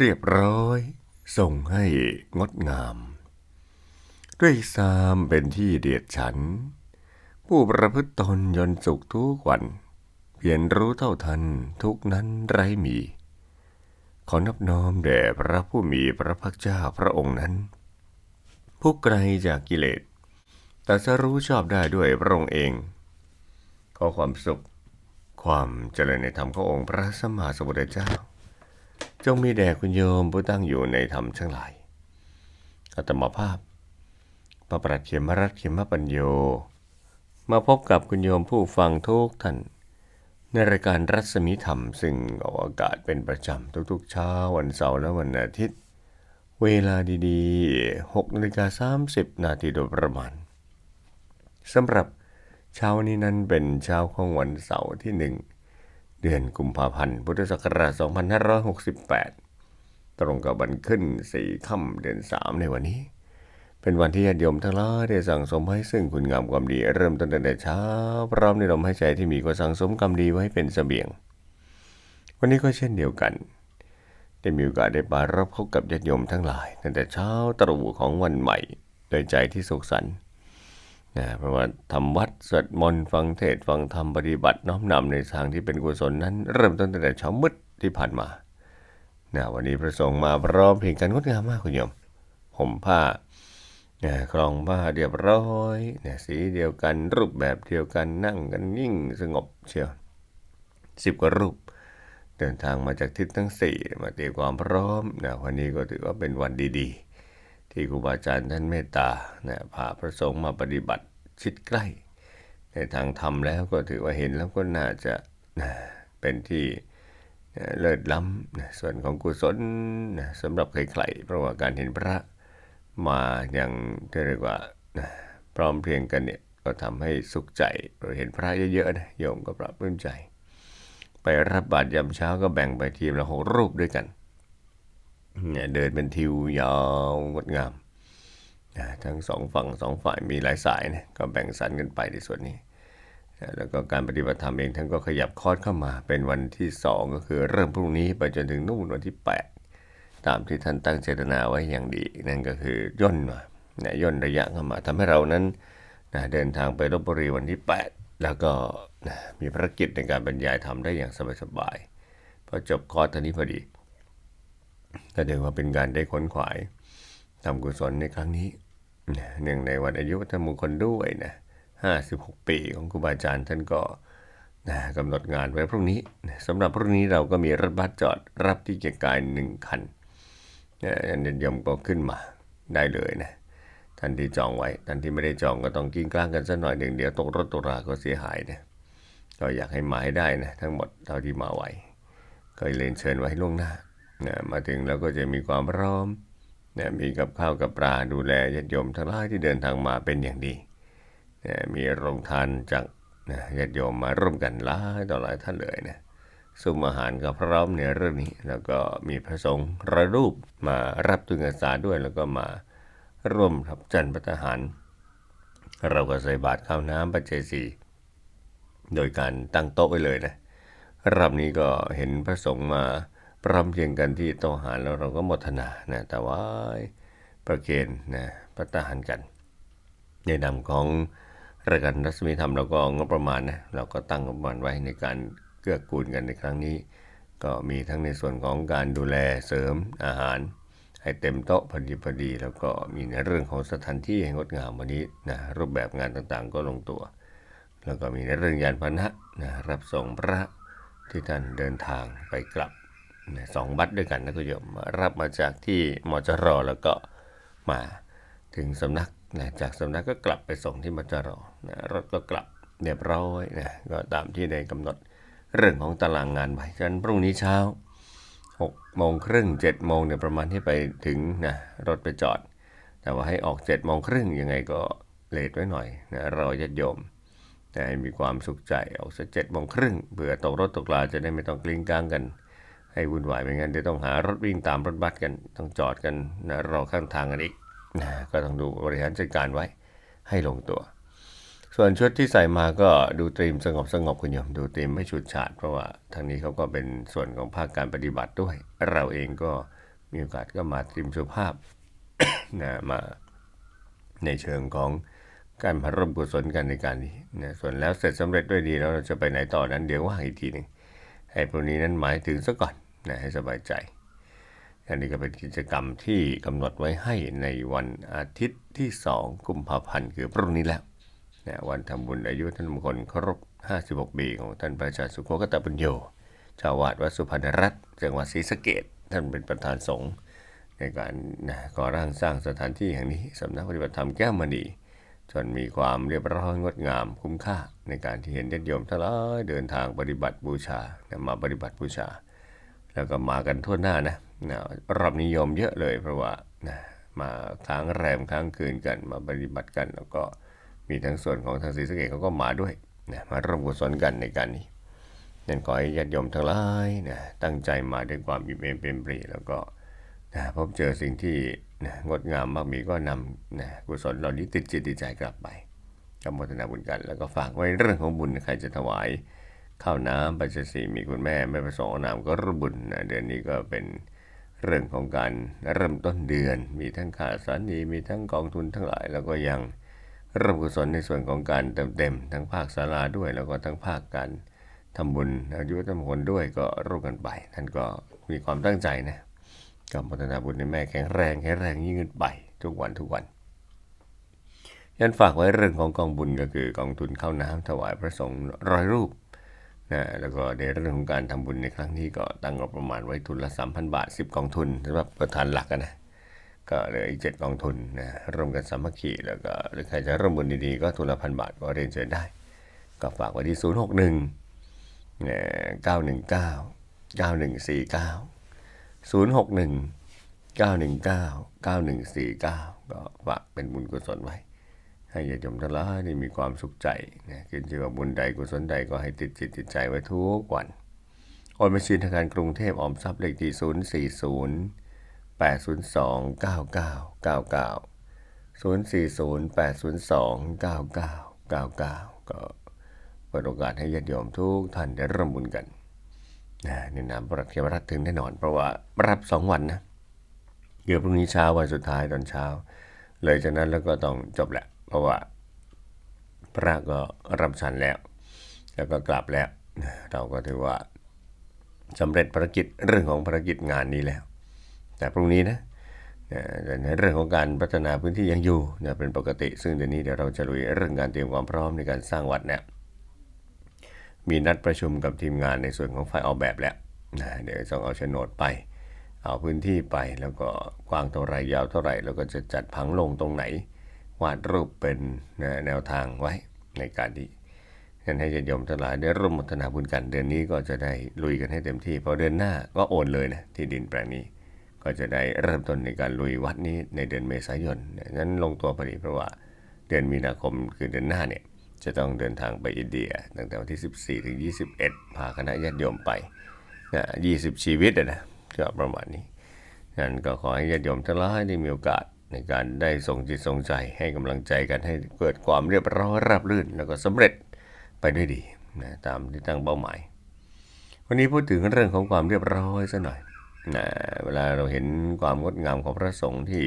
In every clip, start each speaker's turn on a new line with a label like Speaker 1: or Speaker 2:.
Speaker 1: เรียบร้อย ส่งให้งดงาม ด้วยซามเป็นที่เดียดฉัน ผู้ประพฤติตนยนสุขทุกวัน เพียรรู้เท่าทันทุกนั้นไรมี ขอนอบน้อมแด่พระผู้มีพระภาคเจ้าพระองค์นั้น ผู้ไกลจากกิเลสแต่จะรู้ชอบได้ด้วยพระองค์เอง ขอความสุข ความเจริญในธรรมขององค์พระสัมมาสัมพุทธเจ้า จงมีแด่คุณโยมผู้ตั้งอยู่ในธรรมทั้งหลายอัตมาภาพพระปรัชเขมรัตน์เขมปัญโย มาพบกับคุณโยมผู้ฟังทุกท่าน ในรายการรัศมีธรรม ซึ่งออกอากาศเป็นประจำทุกๆเช้าวันเสาร์และวันอาทิตย์ เวลาดีๆ6นาฬิกา30 นาทีโดยประมาณสำหรับเช้านี้นั้นเป็นเช้าของวันเสาร์ที่หนึ่ง เดือนกุมภาพันธ์ พุทธศักราช 2568 ตรงกับวันขึ้นสี่ค่ำเดือนสามในวันนี้ เป็นวันที่ญาติโยมทั้งหลายได้สั่งสมให้ซึ่งคุณงามความดีเริ่มต้นตั้งแต่เช้า พร้อมในลมหายใจที่มีก็สั่งสมกรรมดีไว้เป็นเสบียง วันนี้ก็เช่นเดียวกันได้มีโอกาสได้ปรารบพบกับญาติโยมทั้งหลายตั้งแต่เช้าตรู่ของวันใหม่โดยใจที่สุขสันต์ นะเพราะว่าทำวัดสวดมนต์ฟังเทศฟังธรรมปฏิบัติน้อมนำในทางที่เป็นกุศลนั้น เริ่มต้นตั้งแต่เช้ามืดที่ผ่านมานะวันนี้พระสงฆ์มาพร้อมเพลงกันงดงามมากคุณโยมห่มผ้านะครองผ้าเรียบร้อยนะสีเดียวกันรูปแบบเดียวกันนั่งกันนิ่งสงบเชียวสิบกว่ารูป เดินทางมาจากทิศทั้งสี่มาเตรียมความพร้อมนะวันนี้ก็ถือว่าเป็นวันดีๆ ที่ครูบาอาจารย์ท่านเมตตานะพาพระสงฆ์มาปฏิบัติ ชิดใกล้ ในทางธรรมแล้วก็ถือว่าเห็นแล้วก็น่าจะเป็นที่เลิศล้ำส่วนของกุศลสำหรับใครๆเพราะว่าการเห็นพระมาอย่างเรียกว่าพร้อมเพรียงกันเนี่ยก็ทำให้สุขใจเราเห็นพระเยอะๆนะโยมก็ปรับปลื้มใจ ไปรับบาตรยามเช้าก็แบ่งไปทีมละหกรูปด้วยกันเนี่ยเดินเป็นทิวยาวงดงาม ทั้งสองฝั่งสองฝ่ายมีหลายสายนะก็แบ่งสรรกันไปในส่วนนี้นะแล้วก็การปฏิบัติธรรมเองท่านก็ขยับคอร์ดเข้ามาเป็นวันที่สองก็คือเริ่มพรุ่งนี้ไปจนถึงนู่นวันที่ 8 ตามที่ท่านตั้งเจตนาไว้อย่างดี นั่นก็คือย่นมานะย่นระยะเข้ามาทำให้เรานั้นนะเดินทางไปลบบุรีวันที่ 8 แล้วก็นะมีภารกิจในการบรรยายธรรมได้อย่างสบายๆพอจบคอร์สตอนนี้พอดีก็เรียกว่าเป็นการได้ขนขวายทำกุศลในครั้งนี้ นะเนื่งในวันอายุวัฒนมงคลด้วยนะ56ปีของครูบาอาจารย์ท่านก็นะกำหนดงานไว้พรุ่งนี้นะสำหรับพรุ่งนี้เราก็มีรถบัสจอดรับที่เกียรกายหนึ่งคันนะยันยมก็ขึ้นมาได้เลยนะท่านที่จองไว้ท่านที่ไม่ได้จองก็ต้องกิ้งกลางกันสักหน่อยหนึ่งเดี๋ยวตกรถตกราก็เสียหายนะก็อยากให้มาให้ได้นะทั้งหมดเท่าที่มาไหวก็เรียนเชิญไว้ล่วงหน้านะมาถึงแล้วก็จะมีความพร้อม นะมีกับข้าวกับปลาดูแลญาติโยมทั้งหลายที่เดินทางมาเป็นอย่างดีนะมีโรงทานจากนะญาติโยมมาร่วมกันหลายต่อหลายท่านเลยนะซุ้มอาหารก็พร้อมในเรื่องนี้ แล้วก็มีพระสงฆ์ระรูปมารับตุงอาสาด้วย แล้วก็มาร่วมรับจันทร์พัฒหาร เราก็ใส่บาตรข้าวน้ำปัจเจศีโดยการตั้งโต๊ะไว้เลยนะรอบนี้ก็เห็นพระสงฆ์มา พร้อมเพียงกันที่โตอาหารแล้วเราก็หมทนานะแต่ว่าประเคนนะพระทหารกัน ในนามของรายการรัศมีธรรมเราก็งบประมาณนะเราก็ตั้งงบประมาณไว้ในการเกื้อกูลกันในครั้งนี้ ก็มีทั้งในส่วนของการดูแลเสริมอาหาร ให้เต็มโต๊ะพอดีพอดี แล้วก็มีในเรื่องของสถานที่ให้งดงามวันนี้นะรูปแบบงานต่างๆ ก็ลงตัว แล้วก็มีในเรื่องยานพาหนะนะรับส่งพระที่ท่านเดินทางไปกลับ สองบัตรด้วยกันนะคุณโยมรับมาจากที่มจรแล้วก็มาถึงสำนักนะจากสำนักก็กลับไปส่งที่มจรนะรถก็กลับเรียบร้อยนะก็ตามที่ได้กำหนดเรื่องของตารางงานไว้ฉะนั้นพรุ่งนี้เช้า6โมงครึ่ง7โมงเนี่ยประมาณที่ไปถึงนะรถไปจอด แต่ว่าให้ออก7โมงครึ่งยังไงก็เลทไว้หน่อยนะรอญาติโยมแต่ให้มีความสุขใจออกสักเจ็ดโมงครึ่งเผื่อตกรถตกลาจะได้ไม่ต้องกลิ้งกลางกัน ให้วุ่นวายไม่งั้นเดี๋ยวต้องหารถวิ่งตามรถบัสกันต้องจอดกันนะรอข้างทางกันอีกนะก็ต้องดูบริหารจัดการไว้ให้ลงตัว ส่วนชุดที่ใส่มาก็ดูตรีมสงบสงบคุณโยมดูตรีมไม่ฉุดฉาดเพราะว่าทางนี้เขาก็เป็นส่วนของภาคการปฏิบัติด้วย เราเองก็มีโอกาสก็มาตรีมสุภาพนะมาในเชิงของการมาร่วมกุศลกันในการนี้นะส่วนแล้วเสร็จสำเร็จด้วยดีแล้วเราจะไปไหนต่อนั้นเดี๋ยวว่าอีกทีหนึ่งให้พวกนี้นั้นหมายถึงซะก่อน นะให้สบายใจ อันนี้ก็เป็นกิจกรรมที่กำหนดไว้ให้ในวันอาทิตย์ที่ 2 กุมภาพันธ์คือพรุ่งนี้แล้วนะวันทำบุญอายุท่านมงคลครบ 56 ปีของท่านพระอาจารย์สุโขกตปุญโญเจ้าวาดวัดสุพรรณรัตน์จังหวัดศรีสะเกษท่านเป็นประธานสงฆ์ในการนะก่อร่างสร้างสถานที่แห่งนี้สำนักปฏิบัติธรรมแก้วมณีจนมีความเรียบร้อยงดงามคุ้มค่า ในการที่เห็นญาติโยมทั้งหลายเดินทางปฏิบัติบูชามาปฏิบัติบูชา แล้วก็มากันทั่วหน้านะนะรับนิยมเยอะเลยเพราะว่านะมาค้างแรมค้างคืนกันมาปฏิบัติกันแล้วก็มีทั้งส่วนของทางศรีสะเกษเขาก็มาด้วยนะมาร่วมกุศลกันในการนี้นั่นขอให้ญาติโยมทั้งหลายนะตั้งใจมาด้วยความอิ่มเอมเป็นปรีแล้วก็นะพบเจอสิ่งที่นะงดงามมากมีก็นำนะกุศลเหล่านี้ติดจิตติดใจกลับไปกับโมทนาบุญกัน แล้วก็ฝากไว้เรื่องของบุญใครจะถวาย ข้าวน้ำปัจจสีมีคุณแม่แม่ประสงค์นามก็รบุญนะเดือนนี้ก็เป็นเรื่องของการเริ่มต้นเดือน มีทั้งขาสานีมีทั้งกองทุนทั้งหลาย แล้วก็ยังเริ่มกุศลในส่วนของการเติมเต็มทั้งภาคศาลาด้วย แล้วก็ทั้งภาคการทำบุญอายุธรรมคนด้วยก็ร่วมกันไปท่านก็มีความตั้งใจนะก็พัฒนาบุญในแม่แข็งแรงแข็งแรงยิ่งขึ้นไปทุกวันทุกวันยันฝากไว้เรื่องของกองบุญก็คือกองทุนข้าวน้ำถวายพระสงฆ์ร้อยรูป นะแล้วก็ในเรื่องของการทำบุญในครั้งนี้ก็ตั้งงบประมาณไว้ทุนละ 3,000 บาท 10 กองทุนสำหรับประธานหลักนะก็เหลืออีก 7 กองทุนนะร่วมกันสามัคคีแล้วก็หรือใครจะร่วมบุญดีๆ ก็ทุนละพันบาทก็เรียนเชิญได้ ก็ฝากไว้ที่ 061นะ919 9149 061 919 9149 ก็ฝากเป็นบุญกุศลไว้ ให้ญาติโยมทั้งหลายได้มีความสุขใจนะขึ้นชื่อว่าบุญใดกุศลใดก็ให้ติดจิตติดใจไว้ทุกวันโอนบัญชีธนาคารกรุงเทพออมทรัพย์เลขที่ 040 802 9999 040 802 9999 ก็เปิดโอกาสให้ญาติโยมทุกท่านได้ร่วมบุญกันนะในนามพระเทวรัตน์ถึงแน่นอน เพราะว่ารับสองวันนะเดี๋ยวพรุ่งนี้เช้าวันสุดท้ายตอนเช้า เลยจากนั้นแล้วก็ต้องจบแหละ เพราะว่าพระก็รับฉันแล้ว แล้วก็กลับแล้ว เราก็ถือว่าสำเร็จภารกิจเรื่องของภารกิจงานนี้แล้ว แต่พรุ่งนี้นะแต่ในเรื่องของการพัฒนาพื้นที่ยังอยู่เนี่ยเป็นปกติ ซึ่งเดี๋ยวนี้เดี๋ยวเราจะลุยเรื่องการเตรียมความพร้อมในการสร้างวัดเนี่ยมีนัดประชุมกับทีมงานในส่วนของฝ่ายออกแบบแล้วเดี๋ยวต้องเอาโฉนดไป เอาพื้นที่ไปแล้วก็กว้างเท่าไรยาวเท่าไหร่แล้วก็จะจัดผังลงตรงไหน วาดรูปเป็นแนวทางไว้ในการที่นั่นให้ญาติโยมทั้งหลายได้ร่วมมัฒนาบุญกันเดือนนี้ก็จะได้ลุยกันให้เต็มที่เพราะเดือนหน้าก็โอนเลยนะที่ดินแปลงนี้ ก็จะได้เริ่มต้นในการลุยวัดนี้ในเดือนเมษายนนั้นลงตัวพอดีเพราะว่าเดือนมีนาคมคือเดือนหน้าเนี่ยจะต้องเดินทางไปอินเดียตั้งแต่วันที่ 14 ถึง 21 พาคณะญาติโยมไปนะ20 ชีวิตนะก็ประมาณนี้นั้นก็ขอให้ญาติโยมทั้งหลายได้มีโอกาส ในการได้ส่งจิตส่งใจให้กำลังใจกันให้เกิดความเรียบร้อยราบรื่น แล้วก็สำเร็จไปด้วยดีนะตามที่ตั้งเป้าหมาย วันนี้พูดถึงเรื่องของความเรียบร้อยซะหน่อยนะเวลาเราเห็นความงดงามของพระสงฆ์ที่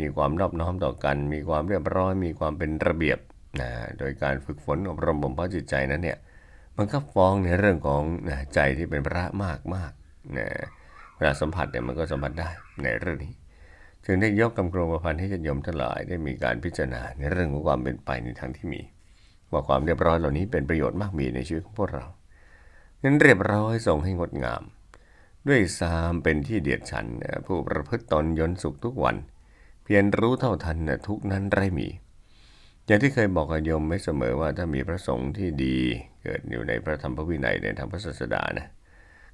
Speaker 1: มีความนอบน้อมต่อกัน มีความเรียบร้อย มีความเป็นระเบียบนะโดยการฝึกฝนอบรมบ่มเพาะจิตใจนั้นเนี่ยมันก็ฟ้องในเรื่องของนะใจที่เป็นพระมากมากนะเวลาสัมผัสเนี่ยมันก็สัมผัสได้ในเรื่องนี้ จึงได้ยกกำกรงประพันธ์ให้ญาติโยมทั้งหลายได้มีการพิจารณาในเรื่องของความเป็นไปในทางที่มี ว่าความเรียบร้อยเหล่านี้เป็นประโยชน์มากมีในชีวิตของพวกเรานั้นเรียบร้อยส่งให้งดงาม ด้วยสามเป็นที่เดียดฉันผู้ประพฤติตนยนสุขทุกวัน เพียรรู้เท่าทันทุกนั้นไรมี อย่างที่เคยบอกกับโยมไม่เสมอว่าถ้ามีพระสงฆ์ที่ดีเกิดอยู่ในพระธรรมพระวินัยในทางพระศาสดานะ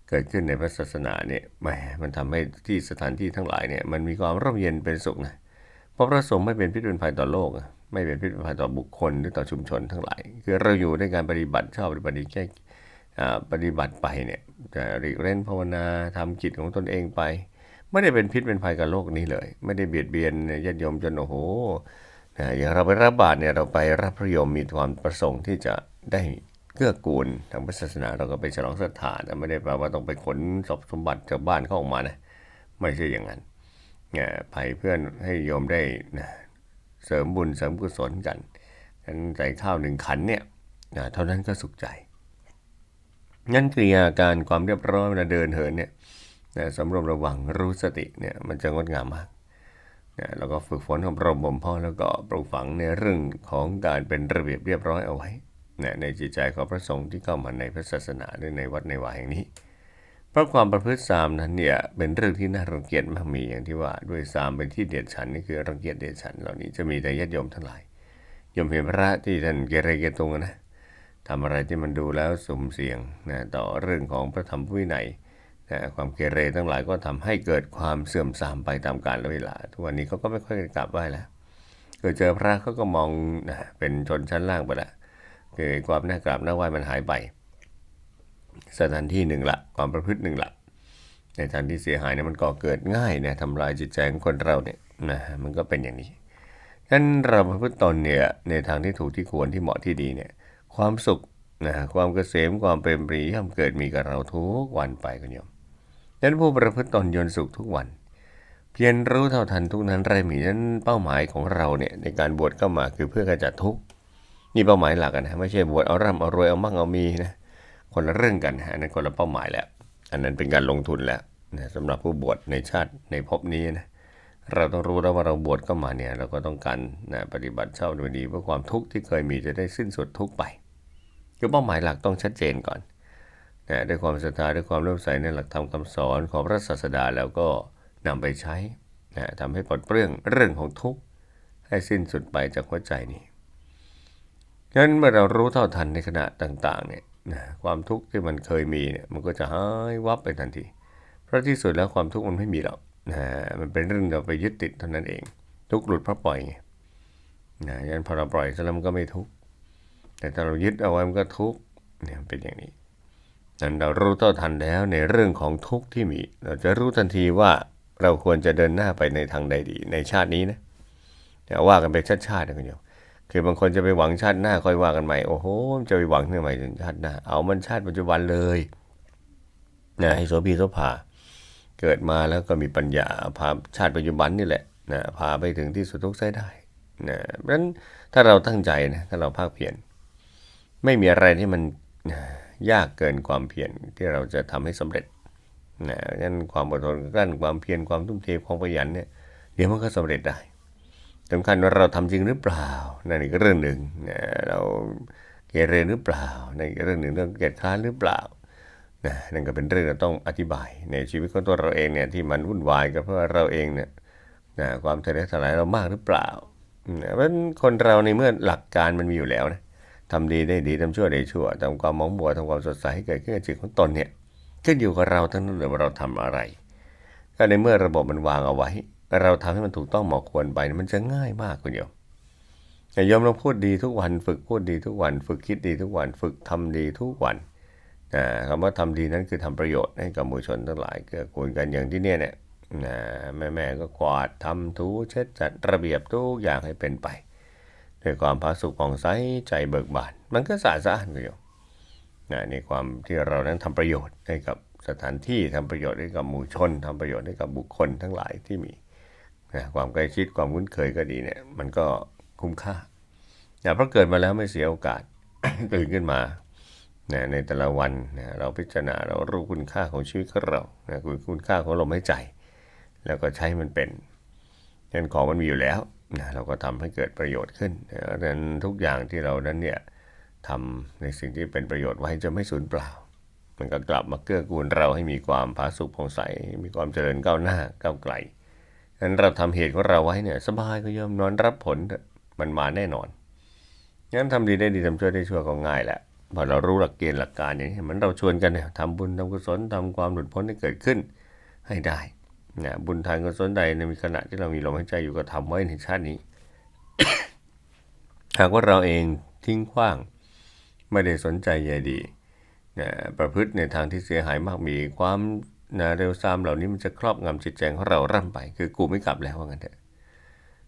Speaker 1: เกิดขึ้นในพระศาสนาเนี่ยแหมมันทำให้ที่สถานที่ทั้งหลายเนี่ยมันมีความร่มเย็นเป็นสุขนะเพราะพระสงฆ์ไม่เป็นพิษเป็นภัยต่อโลก ไม่เป็นพิษเป็นภัยต่อบุคคลหรือต่อชุมชนทั้งหลาย คือเราอยู่ในการปฏิบัติชอบปฏิบัติแค่ปฏิบัติไปเนี่ยจะริเร่นภาวนาทำกิจของตนเองไป ไม่ได้เป็นพิษเป็นภัยกับโลกนี้เลย ไม่ได้เบียดเบียนญาติโยมจนโอ้โหอย่างเราไปรับบาตรเนี่ยเราไปรับพระโยมมีความประสงค์ที่จะได้ เกื้อกูลทางศาสนาเราก็ไปฉลองศรัทธาแต่ไม่ได้แปลว่าต้องไปขนทรัพย์สมบัติจากบ้านเข้าออกมานะไม่ใช่อย่างนั้นเนี่ยไปเพื่อนให้โยมได้นะเสริมบุญเสริมกุศลกันกันใส่ข้าวหนึ่งขันเนี่ยนะเท่านั้นก็สุขใจงั้นกิริยาการความเรียบร้อยเวลาเดินเหินเนี่ยนะสำรวมระวังรู้สติเนี่ยมันจะงดงามมากนะแล้วก็ฝึกฝนอบรมบ่มเพาะแล้วก็ปลูกฝังในเรื่องของการเป็นระเบียบเรียบร้อยเอาไว้ นะในจิตใจของพระสงฆ์ที่เข้ามาในพระศาสนาหรือในวัดในวาแห่งนี้ เพราะความประพฤติสามนั้นเนี่ยเป็นเรื่องที่น่ารังเกียจมากมีอย่างที่ว่าด้วยสามเป็นที่เดียดฉันนี่คือรังเกียจเดียดฉันเหล่านี้จะมีแต่ญาติโยมทั้งหลายโยมเห็นพระที่ท่านเกเรเกตุงนะทำอะไรที่มันดูแล้วสุ่มเสี่ยงนะต่อเรื่องของพระธรรมวินัยนะความเกเรทั้งหลายก็ทำให้เกิดความเสื่อมทรามไปตามกาลเวลา ทุกวันนี้เขาก็ไม่ค่อยกราบไหว้แล้วเกิดเจอพระเขาก็มองนะเป็นชนชั้นล่างไปละ คือความน่ากราบน่าไหว้มันหายไป สถานที่หนึ่งละความประพฤติหนึ่งละในทางที่เสียหายเนี่ยมันก่อเกิดง่ายเนี่ยทำลายจิตใจของคนเราเนี่ยนะมันก็เป็นอย่างนี้ฉะนั้นเราประพฤติตนเนี่ยในทางที่ถูกที่ควรที่เหมาะที่ดีเนี่ยความสุขนะความเกษมความเป็นปรีย่อมเกิดมีกับเราทุกวันไปคุณโยมฉะนั้นผู้ประพฤติตนยนสุขทุกวัน เพียรรู้เท่าทันทุกนั้นไรมีนั้นเป้าหมายของเราเนี่ยในการบวชเข้ามาคือเพื่อกระจัดทุกข์ นี่เป้าหมายหลักนะไม่ใช่บวชเอาร่ำเอารวยเอามั่งเอามีนะคนละเรื่องกันฮะอันั่นคนละเป้าหมายแล้ว อันนั้นเป็นการลงทุนแล้วนะสำหรับผู้บวชในชาติในภพนี้นะเราต้องรู้แล้วว่าเราบวชเข้ามาเนี่ยเราก็ต้องการนะปฏิบัติเช่าโดยดีเพื่อความทุกข์ที่เคยมีจะได้สิ้นสุดทุกข์ไปคือเป้าหมายหลักต้องชัดเจนก่อนนะด้วยความศรัทธาด้วยความเลื่อมใสในหลักธรรมคำสอนของพระศาสดาแล้วก็นำไปใช้นะทำให้ปลดเปลื้องเรื่องของทุกข์ให้สิ้นสุดไปจากหัวใจนี้ ฉะนั้นเมื่อเรารู้เท่าทันในขณะต่างๆเนี่ยนะความทุกข์ที่มันเคยมีเนี่ยมันก็จะหายวับไปทันที เพราะที่สุดแล้วความทุกข์มันไม่มีหรอกนะมันเป็นเรื่องเราไปยึดติดเท่านั้นเอง ทุกข์หลุดเพราะปล่อยไงนะยันพอเราปล่อยแล้วมันก็ไม่ทุกข์แต่ถ้าเรายึดเอาไว้มันก็ทุกข์เนี่ยเป็นอย่างนี้นั้นเรารู้เท่าทันแล้วในเรื่องของทุกข์ที่มี เราจะรู้ทันทีว่าเราควรจะเดินหน้าไปในทางใดดีในชาตินี้นะเดี๋ยวว่ากันไปชาติชาตินะคุณโยม คือบางคนจะไปหวังชาติหน้าค่อยว่ากันใหม่โอ้โหจะไปหวังเรื่องใหม่ชาติหน้า เอามันชาติปัจจุบันเลยนะให้โสภีโสภาเกิดมาแล้วก็มีปัญญาพาชาติปัจจุบันนี่แหละนะพาไปถึงที่สุดทุกข์ได้นะเพราะฉะนั้นถ้าเราตั้งใจนะถ้าเราภาคเพียรไม่มีอะไรที่มันยากเกินความเพียรที่เราจะทำให้สำเร็จนะงั้นความอดทนกั้นความเพียรความทุ่มเทความขยันเนี่ยเดี๋ยวมันก็สำเร็จได้ สำคัญว่าเราทำจริงหรือเปล่านั่นอีกเรื่องหนึ่งนะเราเกเรหรือเปล่าในนอีกเรื่องหนึ่งเรื่องเกียรติค้านหรือเปล่านะนั่นก็เป็นเรื่องที่ต้องอธิบาย ในชีวิตของตัวเราเองเนี่ยที่มันวุ่นวายก็เพราะเราเองเนี่ยนะความทะเลทลายเรามากหรือเปล่านะเพราะคนเราในเมื่อหลักการมันมีอยู่แล้วนะทำดีได้ดีทำชั่วได้ชั่วทำความมองบวกทำความสดใสให้เกิดขึ้นในจิตของตนเนี่ยขึ้นอยู่กับเราทั้งนั้นเลยว่าเราทำอะไร ก็ในเมื่อระบบมันวางเอาไว้ เราทำให้มันถูกต้องเหมาะควรไปมันจะง่ายมากคุณโยมแต่โยมเราพูดดีทุกวันฝึกพูดดีทุกวัน ฝึกคิดดีทุกวัน ฝึกทำดีทุกวันนะคำว่าทำดีนั้นคือทำประโยชน์ให้กับมูชนทั้งหลายเกื้อกูลกันอย่างที่เนี่ยเนี่ยนะแม่แม่ก็กวาดทำถูเช็ดจัดระเบียบทุกอย่างให้เป็นไปด้วยความผาสุกผ่องใสใจเบิกบาน มันก็สะอาดสะอ้านอยู่นะในความที่เรานั้นทำประโยชน์ให้กับสถานที่ทำประโยชน์ให้กับหมู่ชนทำประโยชน์ให้กับบุคคลทั้งหลายที่มี นะความใกล้ชิดความคุ้นเคยก็ดีเนี่ยมันก็คุ้มค่านะเพราะเกิดมาแล้วไม่เสียโอกาสตื่นขึ้นมานะในแต่ละวันนะเราพิจารณาเรารู้คุณค่าของชีวิตของเรานะคุณค่าของลมหายใจ แล้วก็ใช้มันเป็นเงินของมันมีอยู่แล้วนะเราก็ทำให้เกิดประโยชน์ขึ้นดังนั้นทุกอย่างที่เรานั้นเนี่ยทำในสิ่งที่เป็นประโยชน์ไว้จะไม่สูญเปล่า มันก็กลับมาเกื้อกูลเราให้มีความผาสุกผ่องใส มีความเจริญก้าวหน้าก้าวไกล นั้นเราทำเหตุของเราไว้เนี่ยสบายก็ยอมนอนรับผลมันมาแน่นอนงั้นทำดีได้ดีทำชั่วได้ชั่วก็ง่ายแหละพอเรารู้หลักเกณฑ์หลักการอย่างนี้มันเราชวนกันเนี่ยทำบุญทำกุศลทำความหลุดพ้นให้เกิดขึ้นให้ได้นะบุญทานกุศลใดในขณะที่เรามีลมหายใจอยู่ก็ทำไว้ในชาตินี้ หากว่าเราเองทิ้งขว้างไม่ได้สนใจใยดีนะประพฤติในทางที่เสียหายมากมีความ นะเร็วซามเหล่านี้มันจะครอบงำจิตใจของเราร่ำไป คือกูไม่กลับแล้วว่างั้นเถอะ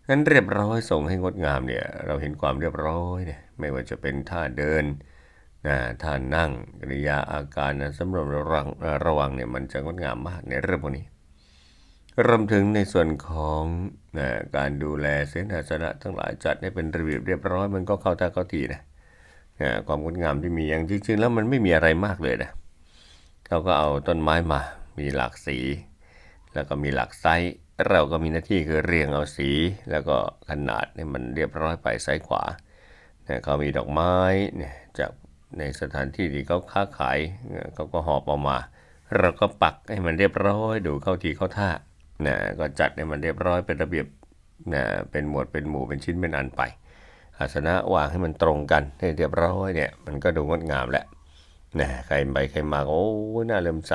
Speaker 1: งั้นเรียบร้อยส่งให้งดงามเนี่ย เราเห็นความเรียบร้อยเนี่ยไม่ว่าจะเป็นท่าเดินนะท่านั่งกริยาอาการนะสำหรับระวังระวังเนี่ยมันจะงดงามมากในเรื่องพวกนี้รวมถึงในส่วนของนะการดูแลเสนาสนะทั้งหลายจัดให้เป็นระเบียบเรียบร้อยมันก็เข้าท่าเข้าทีนะนะความงดงามที่มีอย่างจริงๆแล้วมันไม่มีอะไรมากเลยนะเขาก็เอาต้นไม้มา มีหลากสี แล้วก็มีหลากไซส์เราก็มีหน้าที่คือเรียงเอาสี แล้วก็ขนาดให้มันเรียบร้อยไปซ้ายขวานะเขามีดอกไม้เนี่ยจากในสถานที่ที่เขาค้าขายเขาก็หอบออกมา เราก็ปักให้มันเรียบร้อยดูเข้าทีเข้าท่านะก็จัดให้มันเรียบร้อยเป็นระเบียบนะเป็นหมวดเป็นหมู่เป็นชิ้นเป็นอันไป อาสนะวางให้มันตรงกันให้เรียบร้อยเนี่ยมันก็ดูงดงามแหล้วนะใครไปใครมาก็โอ้น่าเริ่มใส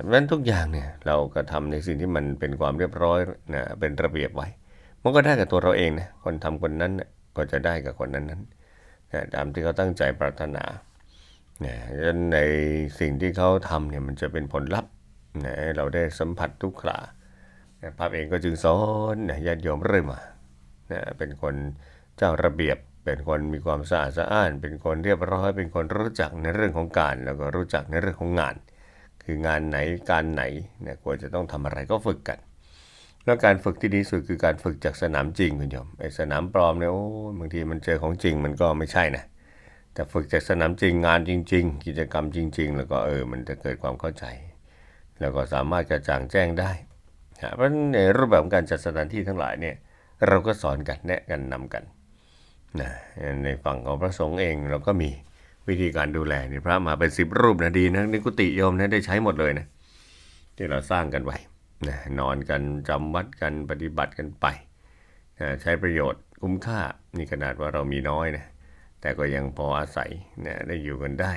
Speaker 1: เพราะฉะนั้นทุกอย่างเนี่ยเราก็ทำในสิ่งที่มันเป็นความเรียบร้อยนะเป็นระเบียบไว้ มันก็ได้กับตัวเราเองนะคนทำคนนั้นน่ะก็จะได้กับคนนั้นนั้นนะตามที่เขาตั้งใจปรารถนานะฉะนั้นในสิ่งที่เขาทำเนี่ยมันจะเป็นผลลัพธ์นะเราได้สัมผัสทุกขลานะภาพเองก็จึงสอนนะญาติโยมเรื่อยมานะเป็นคนเจ้าระเบียบ เป็นคนมีความสะอาดสะอ้าน เป็นคนเรียบร้อย เป็นคนรู้จักในเรื่องของการ แล้วก็รู้จักในเรื่องของงาน คืองานไหนการไหนเนี่ยควรจะต้องทำอะไรก็ฝึกกัน แล้วการฝึกที่ดีสุดคือการฝึกจากสนามจริงคุณโยมไอ้สนามปลอมเนี่ยโอ้บางทีมันเจอของจริงมันก็ไม่ใช่นะแต่ฝึกจากสนามจริงงานจริง ๆ กิจกรรมจริง ๆ แล้วก็เออมันจะเกิดความเข้าใจ แล้วก็สามารถกระจ่างแจ้งได้เพราะฉะนั้นในรูปแบบการจัดสถานที่ทั้งหลายเนี่ยเราก็สอนกันแนะกันนำกันนะในฝั่งของพระสงฆ์เองเราก็มี วิธีการดูแลนี่พระมาเป็นสิบรูปนะดีนะในกุฏิโยมนะได้ใช้หมดเลยนะที่เราสร้างกันไว้นะนอนกันจำวัดกันปฏิบัติกันไปนะใช้ประโยชน์คุ้มค่านี่ขนาดว่าเรามีน้อยนะแต่ก็ยังพออาศัยนะได้อยู่กันได้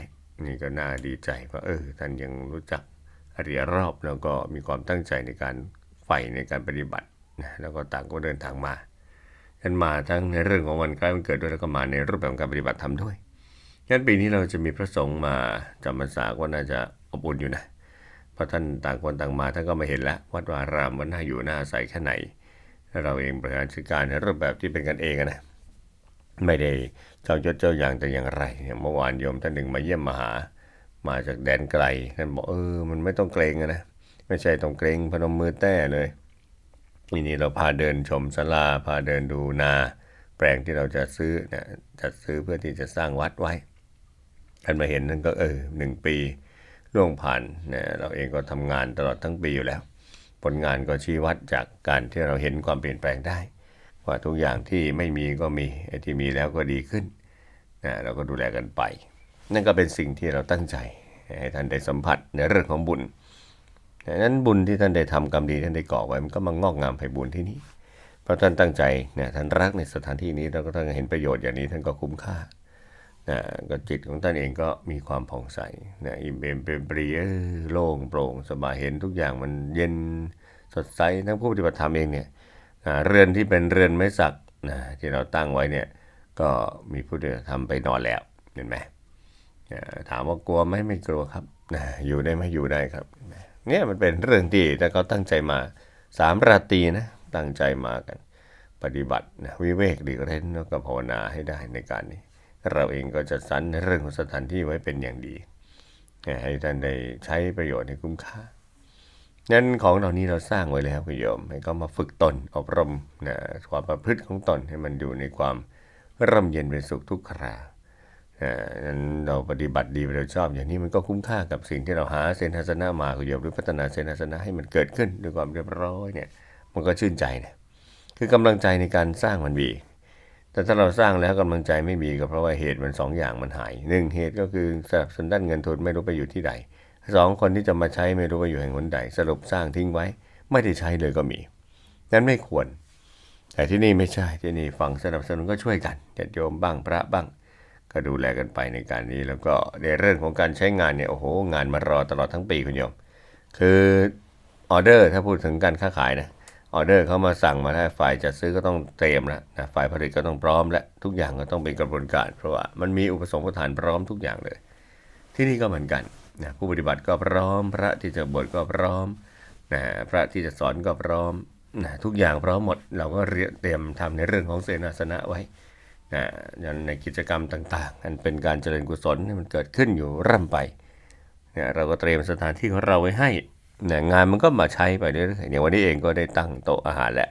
Speaker 1: นี่ก็น่าดีใจเพราะเออท่านยังรู้จักอริยรอบแล้วก็มีความตั้งใจในการใฝ่ในการปฏิบัตินะแล้วก็ต่างก็เดินทางมาท่านมาทั้งในเรื่องของวันคล้วันเกิดด้วยแล้วก็มาในรูปแบบของการปฏิบัติธรรมด้วย งั้นปีนี้เราจะมีพระสงฆ์มาจำพรรษาก็น่าจะอบอุ่นอยู่นะเพราะท่านต่างคนต่างมาท่านก็มาเห็นแล้ววัดวารามว่าน่าอยู่น่าอาศัยแค่ไหน เราเองบริหารจัดการในรูปแบบที่เป็นกันเองนะไม่ได้เจ้ายศเจ้าอย่างแต่อย่างไรเมื่อวานโยมท่านหนึ่งมาเยี่ยมมาหา มาจากแดนไกลท่านบอกเออมันไม่ต้องเกรงนะไม่ใช่ต้องเกรงพนมมือแต้เลยทีนี้เราพาเดินชมศาลาพาเดินดูนา แปลงที่เราจะซื้อเนี่ยจัดซื้อเพื่อที่จะสร้างวัดไว้ ท่านมาเห็นนั่นก็เออหนึ่งปีล่วงผ่านเนี่ยเราเองก็ทำงานตลอดทั้งปีอยู่แล้ว ผลงานก็ชี้วัดจากการที่เราเห็นความเปลี่ยนแปลงได้ ว่าทุกอย่างที่ไม่มีก็มีไอ้ที่มีแล้วก็ดีขึ้นนะเราก็ดูแลกันไป นั่นก็เป็นสิ่งที่เราตั้งใจให้ท่านได้สัมผัสในเรื่องของบุญดังนั้นบุญที่ท่านได้ทำกรรมดีท่านได้ก่อไว้มันก็มางอกงามไพบุญที่นี่เพราะท่านตั้งใจเนี่ยท่านรักในสถานที่นี้แล้วก็ท่านเห็นประโยชน์อย่างนี้ท่านก็คุ้มค่า นะก็จิตของท่านเองก็มีความผ่องใสนะอิ่มเอมเป็นปรีโล่งโปร่งสบายเห็นทุกอย่างมันเย็นสดใสทั้งผู้ปฏิบัติธรรมเองเนี่ยเรือนที่เป็นเรือนไม้สักนะที่เราตั้งไว้เนี่ยก็มีผู้ที่ทำไปนอนแล้วเห็นไหมถามว่ากลัวไหมไม่กลัวครับนะอยู่ได้ไหมอยู่ได้ครับเนี่ยมันเป็นเรื่องที่แต่เขาตั้งใจมาสามราตรีนะตั้งใจมากัน ปฏิบัตินะวิเวกดีเร้นแล้วก็ภาวนาให้ได้ในการนี้ เราเองก็จะสรรในเรื่องของสถานที่ไว้เป็นอย่างดี ให้ท่านได้ใช้ประโยชน์ให้คุ้มค่านั้นของเหล่านี้เราสร้างไว้แล้วคุณโยม ให้ก็มาฝึกตนอบรมนะความประพฤติของตนให้มันอยู่ในความร่มเย็นเป็นสุขทุกคราอ่านั้นเราปฏิบัติดีเราชอบ อย่างนี้มันก็คุ้มค่ากับสิ่งที่เราหาเสนาสนะมาคุณโยมหรือพัฒนาเสนาสนะให้มันเกิดขึ้นด้วยความเรียบร้อยเนี่ยมันก็ชื่นใจนะคือกำลังใจในการสร้างมันมี แต่ถ้าเราสร้างแล้วกำลังใจไม่มีก็เพราะว่าเหตุมันสองอย่างมันหายหนึ่งเหตุก็คือสนับสนุนด้านเงินทุนไม่รู้ไปอยู่ที่ใดสองคนที่จะมาใช้ไม่รู้ว่าอยู่แห่งหนใดสรุปสร้างทิ้งไว้ ไม่ได้ใช้เลยก็มีนั้นไม่ควร แต่ที่นี่ไม่ใช่ที่นี่ฝั่งสนับสนุนก็ช่วยกันญาติโยมบ้างพระบ้าง ก็ดูแลกันไปในการนี้แล้วก็ในเรื่องของการใช้งานเนี่ยโอ้โหงานมารอตลอดทั้งปีคุณโยม คือออเดอร์ถ้าพูดถึงการค้าขายนะ ออเดอร์เขามาสั่งมาถ้าฝ่ายจัดซื้อก็ต้องเตรียมแล้วนะฝ่ายผลิตก็ต้องพร้อมและทุกอย่างก็ต้องเป็นกระบวนการ เพราะว่ามันมีอุปสงค์ประทานพร้อมทุกอย่างเลย ที่นี่ก็เหมือนกันนะผู้ปฏิบัติก็พร้อม พระที่จะบวชก็พร้อมนะพระที่จะสอนก็พร้อมนะทุกอย่างพร้อมหมดเราก็เรียเตรียมทำในเรื่องของเสนาสนะไว้นะอย่างในกิจกรรมต่างๆอันเป็นการเจริญกุศลมันเกิดขึ้นอยู่ร่ำไปนะเราก็เตรียมสถานที่ของเราไว้ให้ นะงานมันก็มาใช้ไปเรื่อยๆอย่างวันนี้เองก็ได้ตั้งโต๊ะอาหารแล้ว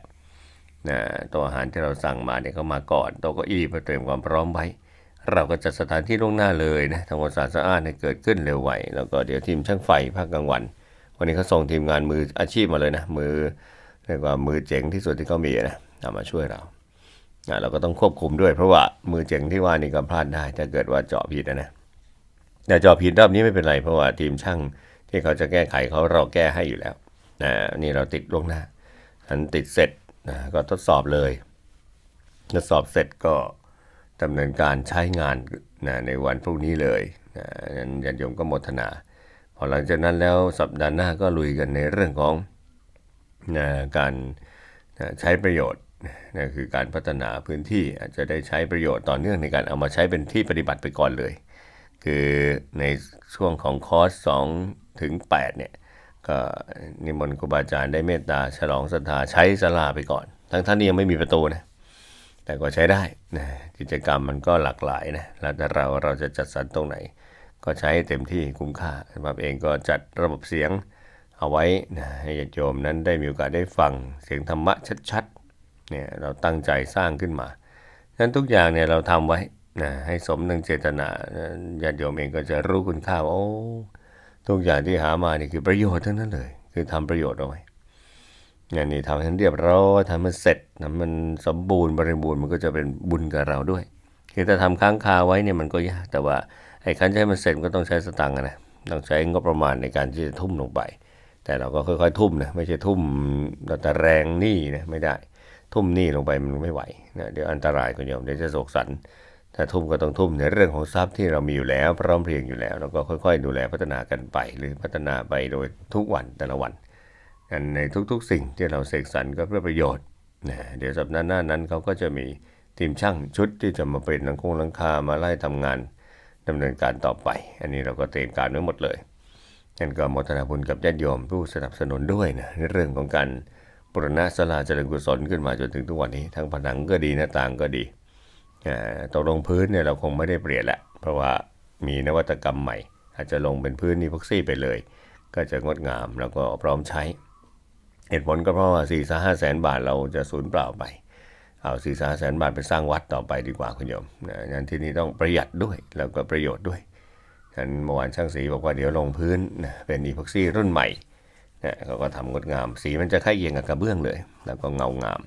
Speaker 1: นะโต๊ะอาหารที่เราสั่งมาเนี่ยก็มาก่อนโต๊ะเก้าอี้เพื่อเตรียมความพร้อมไว้เราก็จัดสถานที่ล่วงหน้าเลยนะทำความสะอาดสะอานให้เกิดขึ้นเร็วไวแล้วก็เดี๋ยวทีมช่างไฟภาคกลางวัน วันนี้เขาส่งทีมงานมืออาชีพมาเลยนะ มือเรียกว่ามือเจ๋งที่สุดที่เขามีนะามาช่วยเรานะเราก็ต้องควบคุมด้วยเพราะว่ามือเจ๋งที่ว่านี่ก็พลาดได้ถ้าเกิดว่าเจาะผิดนะนะแต่เจาะผิดรอบนี้ไม่เป็นไรเพราะว่าทีมช่าง ที่เขาจะแก้ไขเขาเราแก้ให้อยู่แล้วนะนี่เราติดล่วงหน้าอันติดเสร็จนะก็ทดสอบเลยทดสอบเสร็จก็ดำเนินการใช้งานนะในวันพรุ่งนี้เลยนะนั้นญาติโยมก็โมทนา พอหลังจากนั้นแล้วสัปดาห์หน้าก็ลุยกันในเรื่องของนะการนะใช้ประโยชน์นะคือการพัฒนาพื้นที่อาจจะได้ใช้ประโยชน์ต่อเนื่องในการเอามาใช้เป็นที่ปฏิบัติไปก่อนเลย คือในช่วงของคอร์ส2 ถึง8เนี่ยก็นิมนต์ครูบาอาจารย์ได้เมตตาฉลองศรัทธาใช้ศาลาไปก่อน ทั้งท่านนี้ยังไม่มีประตูนะแต่ก็ใช้ได้นะกิจกรรมมันก็หลากหลายนะแล้วแต่เราเราจะจัดสรรตรงไหน ก็ใช้เต็มที่คุ้มค่าสำหรับเองก็จัดระบบเสียงเอาไว้นะให้ญาติโยมนั้นได้มีโอกาสได้ฟังเสียงธรรมะชัดๆเนี่ยเราตั้งใจสร้างขึ้นมานั้นทุกอย่างเนี่ยเราทำไว้นะให้สมดังเจตนาญาติโยมเองก็จะรู้คุณค่าว่าโอ้ ทุกอย่างที่หามานี่คือประโยชน์ทั้งนั้นเลย คือทำประโยชน์เอาไว้งานนี้ทำให้มันเรียบร้อยทำมันเสร็จทำมันสมบูรณ์บริบูรณ์มันก็จะเป็นบุญกับเราด้วยคือถ้าทำค้างคาไว้เนี่ยมันก็ยากแต่ว่าไอ้การจะให้มันเสร็จก็ต้องใช้สตังค์นะต้องใช้งบประมาณในการที่จะทุ่มลงไป แต่เราก็ค่อยๆทุ่มนะไม่ใช่ทุ่มเราแต่แรงหนี้นะไม่ได้ทุ่มหนี้ลงไปมันไม่ไหวนะเดี๋ยวอันตรายคุณโยมเดี๋ยวจะโศกสัน ถ้าทุ่มก็ต้องทุ่มในเรื่องของทรัพย์ที่เรามีอยู่แล้วพร้อมเพรียงอยู่แล้ว แล้วก็ค่อย ๆ ดูแลพัฒนากันไป หรือพัฒนาไปโดยทุกวันแต่ละวันกันในทุกๆ สิ่งที่เราเสกสรรก็เพื่อประโยชน์นะเดี๋ยวสัปดาห์หน้านั้นเขาก็จะมีทีมช่างชุดที่จะมาเป็นหลังคงหลังคามาไล่ทำงานดำเนินการต่อไป อันนี้เราก็เตรียมการไว้หมดเลยนั่นก็มทนาบุญกับญาติโยมผู้สนับสนุนด้วยนะในเรื่องของการปรณะสลาเจริญกุศลขึ้นมาจนถึงทุกวันนี้ ทั้งผนังก็ดีหน้าต่างก็ดี ตกลงพื้นเนี่ยเราคงไม่ได้เปลี่ยนละ เพราะว่ามีนวัตกรรมใหม่ อาจจะลงเป็นพื้นนีพ็อกซี่ไปเลย ก็จะงดงามแล้วก็พร้อมใช้ เหตุผลก็เพราะว่า4ี่สห้าแสนบาทเราจะสูญเปล่าไปเอา4ี่สห้าแสนบาทไปสร้างวัดต่อไปดีกว่าคุณโยมนะงั้นที่นี่ต้องประหยัดด้วยแล้วก็ประโยชน์ด้วยฉันเมื่อวานช่างสีบอกว่าเดี๋ยวลงพื้นนะเป็นอีพ็อกซี่รุ่นใหม่นะเขาก็ทำงดงาม สีมันจะใกล้เคียงกับกระเบื้องเลย แล้วก็เงางาม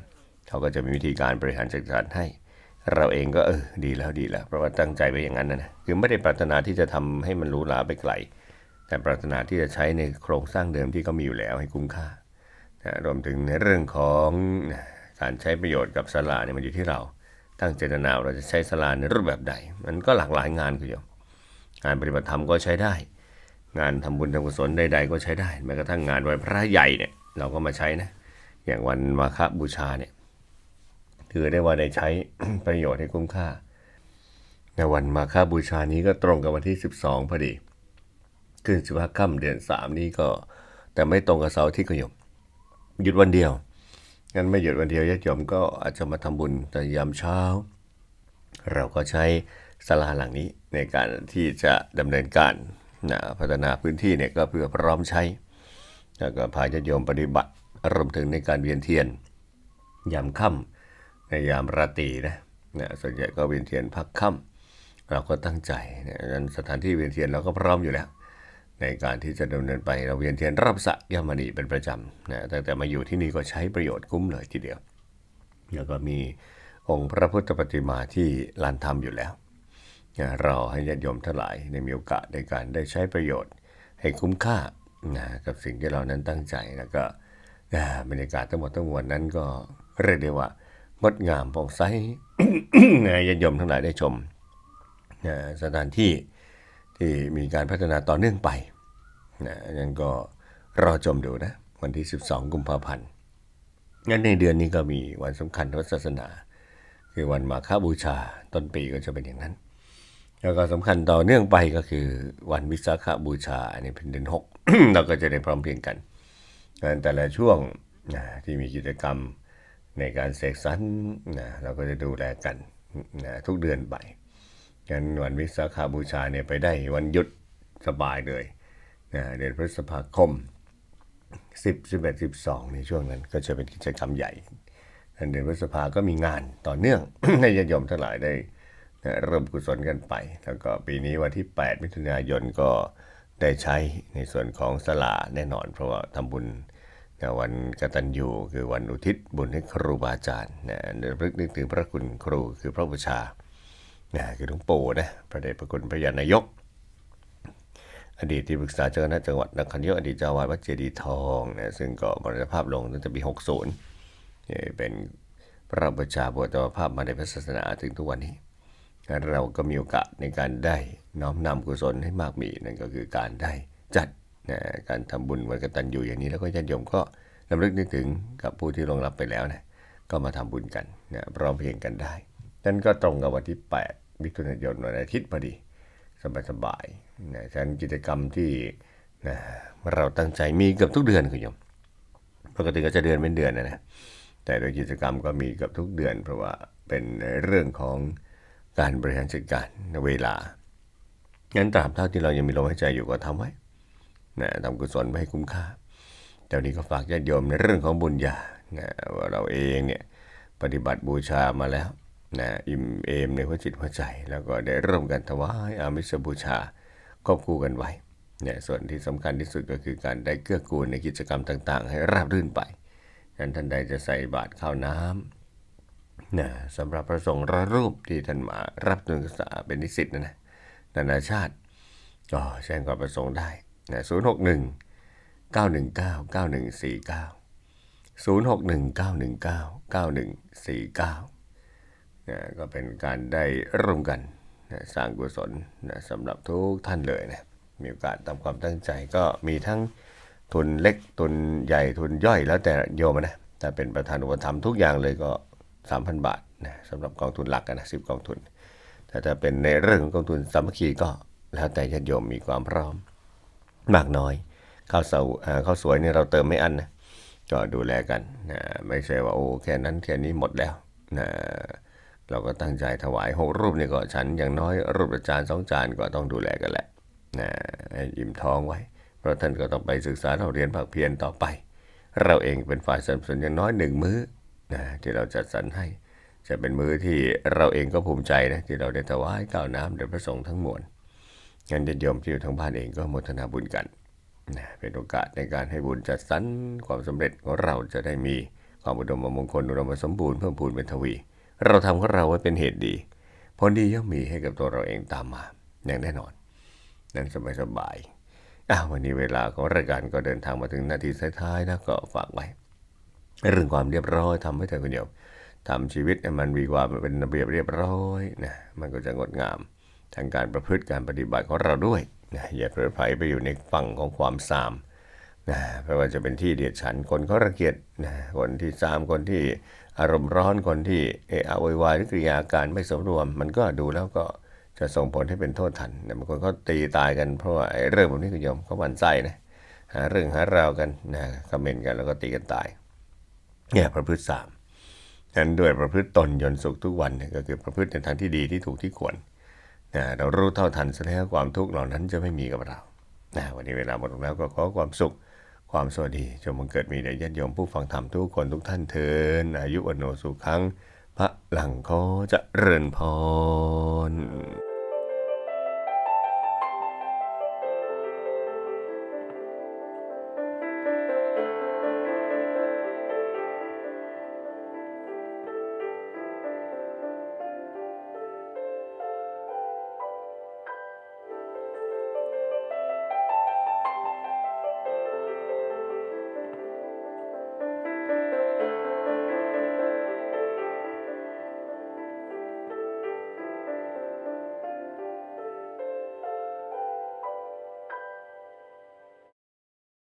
Speaker 1: เขาก็จะมีวิธีการบริหารจัดการให้ เราเองก็เออดีแล้วดีแล้วเพราะว่าตั้งใจไว้อย่างนั้นนะคือไม่ได้ปรารถนาที่จะทำให้มันรูหราไปไกล แต่ปรารถนาที่จะใช้ในโครงสร้างเดิมที่เขามีอยู่แล้วให้คุ้มค่านะรวมถึงในเรื่องของการใช้ประโยชน์กับสลาเนี่ยมันอยู่ที่เรา ตั้งเจตนาเราจะใช้สลาในรูปแบบใด มันก็หลากหลายงานคุณโยมงานปฏิบัติธรรมก็ใช้ได้ งานทำบุญทำกุศลใด ๆ ก็ใช้ได้แม้กระทั่งงานไหว้พระใหญ่เนี่ยเราก็มาใช้นะอย่างวันมาฆบูชาเนี่ย ถือได้ว่าได้ใช้ประโยชน์ให้คุ้มค่า ในวันมาฆบูชานี้ก็ตรงกับวันที่ 12พอดี ขึ้นสิบห้าค่ำเดือนสามนี่ก็ แต่ไม่ตรงกับเสาร์ที่คุณโยมหยุดวันเดียวงั้นไม่หยุดวันเดียวญาติโยมก็อาจจะมาทำบุญแต่ยามเช้า เราก็ใช้ศาลาหลังนี้ในการที่จะดำเนินการนะพัฒนาพื้นที่เนี่ยก็เพื่อพร้อมใช้แล้วก็พาญาติโยมปฏิบัติรวมถึงในการเวียนเทียนยามค่ำ ในยามราตรีนะนะส่วนใหญ่ก็เวียนเทียนพักค่ำเราก็ตั้งใจนะงั้นสถานที่เวียนเทียนเราก็พร้อมอยู่แล้ว ในการที่จะดำเนินไปเราเวียนเทียนรอบสะยามณีเป็นประจำนะแต่แต่มาอยู่ที่นี่ก็ใช้ประโยชน์คุ้มเลยทีเดียวแล้วก็มีองค์พระพุทธปฏิมาที่ลานธรรมอยู่แล้วนะเราให้ญาติโยมทั้งหลายได้มีโอกาสในการได้ใช้ประโยชน์ ให้คุ้มค่านะกับสิ่งที่เรานั้นตั้งใจแล้วก็บรรยากาศทั้งหมดทั้งมวลนั้นก็เรียกได้ว่า งดงามผ่องใสนะญาติโยมทั้งหลายได้ชมสถานที่ที่มีการพัฒนาต่อเนื่องไปนะงั้นก็รอชมดูนะ วันที่ 12 กุมภาพันธ์งั้นในเดือนนี้ก็มีวันสำคัญทางศาสนา คือวันมาฆบูชาต้นปีก็จะเป็นอย่างนั้น แล้วก็สำคัญต่อเนื่องไปก็คือวันวิสาขบูชาอันนี้เป็นเดือนหกเราก็จะได้พร้อมเพรียงกันงั้นแต่ละช่วงที่มีกิจกรรม ในการเสกสรรนะเราก็จะดูแลกันนะทุกเดือนไปงั้นวันวิสาขบูชาเนี่ยไปได้วันหยุดสบายเลยนะเดือนพฤษภาคมสิบสิบเอ็ดสิบสองในช่วงนั้นก็จะเป็นกิจกรรมใหญ่เดือนพฤษภาก็มีงานต่อเนื่องให้ญาติโยมทั้งหลายได้เริ่มกุศลกันไป แล้วก็ปีนี้วันที่ 8 มิถุนายนก็ได้ใช้ในส่วนของสลาแน่นอน เพราะว่าทำบุญ ในวันกตัญญูคือวันอุทิศบุญให้ครูบาอาจารย์นะระลึกนึกถึงพระคุณครูคือพระบูชานะคือหลวงปู่นะพระเดชพระคุณพระยานายก อดีตที่ปรึกษาเจ้าคณะจังหวัดนครนายกอดีตเจ้าวาสวัดเจดีทองนะซึ่งก็มรณภาพลงตั้งแต่ปี 60เนี่เป็นพระบูชาบวชตภาพมาในพระศาสนาถึงทุกวันนี้ เราก็มีโอกาสในการได้น้อมนำกุศลให้มากมีนั่นก็คือการได้จัด นะการทำบุญวันกตัญญูอย่างนี้แล้วก็ญาติโยมก็รำลึกนึกถึงกับผู้ที่ลงรับไปแล้วนะก็มาทำบุญกันนะพร้อมเพียงกันได้ นั่นก็ตรงกับวันที่ 8 มิถุนายนวันอาทิตย์พอดี สบายๆนะฉะนั้นกิจกรรมที่นะเราตั้งใจมีเกือบทุกเดือนคุณโยมปกติก็จะเดือนเป็นเดือนนะนะแต่โดยกิจกรรมก็มีเกือบทุกเดือน เพราะว่าเป็นเรื่องของการบริหารจัดการเวลางั้นตราบเท่าที่เรายังมีลมหายใจอยู่ก็ทำไว้ นะทำกุศลไว้ให้คุ้มค่าแต่วันนี้ก็ฝากญาติโยมในเรื่องของบุญญานะว่าเราเองเนี่ยปฏิบัติบูชามาแล้วนะอิ่มเอมในหัวจิตหัวใจ แล้วก็ได้ร่วมกันถวายอามิสบูชาควบคู่กันไว้เนี่ยส่วนที่สำคัญที่สุดก็คือการได้เกื้อกูลในกิจกรรมต่าง ๆ ให้ราบรื่นไปนั้นท่านใดจะใส่บาตรข้าวน้ำนะสำหรับพระสงฆ์ระรูปที่ท่านมารับทุนศึกษาเป็นนิสิตนะนะนานาชาติก็แจ้งความประสงค์ได้ นะศูนย์หกหนึ่งเก้าหนึ่งเก้าเก้าหนึ่งสี่เก้าศูนย์หกหนึ่งเก้าหนึ่งเก้าเก้าหนึ่งสี่เก้านะก็เป็นการได้ร่วมกันนะสร้างกุศลนะสำหรับทุกท่านเลยนะมีโอกาสตามความตั้งใจก็มีทั้งทุนเล็กทุนใหญ่ทุนย่อยแล้วแต่โยมนะแต่เป็นประธานอุปถัมภ์ทุกอย่างเลยก็ 3,000 บาทนะสำหรับกองทุนหลักนะสิบกองทุน แต่ถ้าเป็นในเรื่องของกองทุนสามัคคีก็แล้วแต่ญาติโยมมีความพร้อม มากน้อยข้าวเสาข้าวสวยเนี่ยเราเติมไม่อันนะก็ดูแลกันนะไม่ใช่ว่าโอ้แค่นั้นแค่นี้หมดแล้วนะเราก็ตั้งใจถวายหกรูปนี่ก็ฉันอย่างน้อยรูปละจานสองจานก็ต้องดูแลกันแหละนะให้อิ่มท้องไว้ เพราะท่านก็ต้องไปศึกษาเราเรียนภาคเพียรต่อไป เราเองเป็นฝ่ายสนับสนุนอย่างน้อยหนึ่งมื้อนะที่เราจัดสรรให้ จะเป็นมื้อที่เราเองก็ภูมิใจนะที่เราได้ถวายก้าวน้ำแด่พระสงฆ์ทั้งมวล งั้นญาติโยมที่อยู่ทางบ้านเองก็โมทนาบุญกันนะเป็นโอกาสในการให้บุญจัดสรรความสำเร็จของเราจะได้มีความอุดมมงคลอุดมสมบูรณ์เพิ่มพูนเป็นทวี เราทำของเราไว้เป็นเหตุดีผลดีย่อมมีให้กับตัวเราเองตามมาอย่างแน่นอน นั้นสบายๆอ้าววันนี้เวลาของรายการก็เดินทางมาถึงนาทีสุดท้ายๆนะก็ฝากไว้ เรื่องความเรียบร้อยทำให้เธอคนเดียวทำชีวิตมันมีความเป็นระเบียบเรียบร้อยนะมันก็จะงดงาม ทางการประพฤติการปฏิบัติของเราด้วยนะอย่าเผลอไผลไปอยู่ในฝั่งของความซามนะไม่ว่าจะเป็นที่เดียดฉันคนเขารังเกียจนะคนที่ซามคนที่อารมณ์ร้อนคนที่เอะอะโวยวายหรือกริยาการไม่สมรวม มันก็ดูแล้วก็จะส่งผลให้เป็นโทษทันนะบางคนเขาตีตายกันเพราะว่าไอ้เรื่องแบบนี้คุณโยมเขาหวั่นไส้นะหาเรื่องหาราวกันนะคอมเมนต์กันแล้วก็ตีกันตายเนี่ยประพฤติสามนั้นด้วยประพฤติตนยนต์สุขทุกวันเนี่ยก็คือประพฤติในทางที่ดีที่ถูกที่ควร นะเรารู้เท่าทันซะแล้วความทุกข์เหล่านั้นจะไม่มีกับเรานะวันนี้เวลาหมดลงแล้วก็ขอความสุข ความสวัสดีจงบังเกิดมีแด่ญาติโยมผู้ฟังธรรมทุกคนทุกท่านเทินอายุวันโนสุขังพระหลังขอจะเริญพร